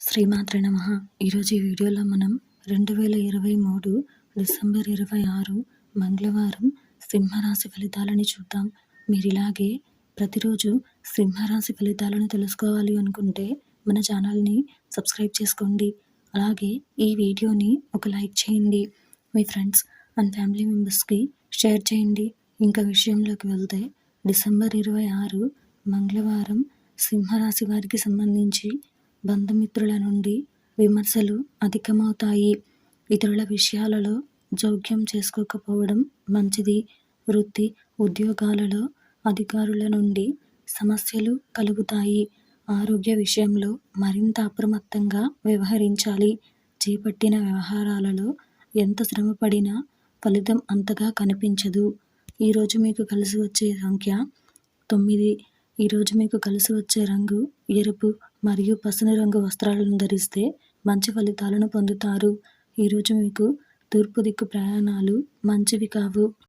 శ్రీమాత్ర నమ. ఈరోజు ఈ వీడియోలో మనం రెండు వేల ఇరవై మూడు డిసెంబర్ ఇరవై ఆరు మంగళవారం సింహరాశి ఫలితాలని చూద్దాం. మీరు ఇలాగే ప్రతిరోజు సింహరాశి ఫలితాలను తెలుసుకోవాలి అనుకుంటే మన ఛానల్ని సబ్స్క్రైబ్ చేసుకోండి. అలాగే ఈ వీడియోని ఒక లైక్ చేయండి. మీ ఫ్రెండ్స్ అండ్ ఫ్యామిలీ మెంబర్స్కి షేర్ చేయండి. ఇంకా విషయంలోకి వెళ్తే డిసెంబర్ ఇరవై ఆరు మంగళవారం సింహరాశి వారికి సంబంధించి బంధుమిత్రుల నుండి విమర్శలు అధికమవుతాయి. ఇతరుల విషయాలలో జోక్యం చేసుకోకపోవడం మంచిది. వృత్తి ఉద్యోగాలలో అధికారుల నుండి సమస్యలు కలుగుతాయి. ఆరోగ్య విషయంలో మరింత అప్రమత్తంగా వ్యవహరించాలి. చేపట్టిన వ్యవహారాలలో ఎంత శ్రమపడినా ఫలితం అంతగా కనిపించదు. ఈరోజు మీకు కలిసి వచ్చే సంఖ్య తొమ్మిది. ఈరోజు మీకు కలిసి వచ్చే రంగు ఎరుపు మరియు పసుపు రంగు వస్త్రాలను ధరిస్తే మంచి ఫలితాలను పొందుతారు. ఈరోజు మీకు తూర్పు దిక్కు ప్రయాణాలు మంచివి కావు.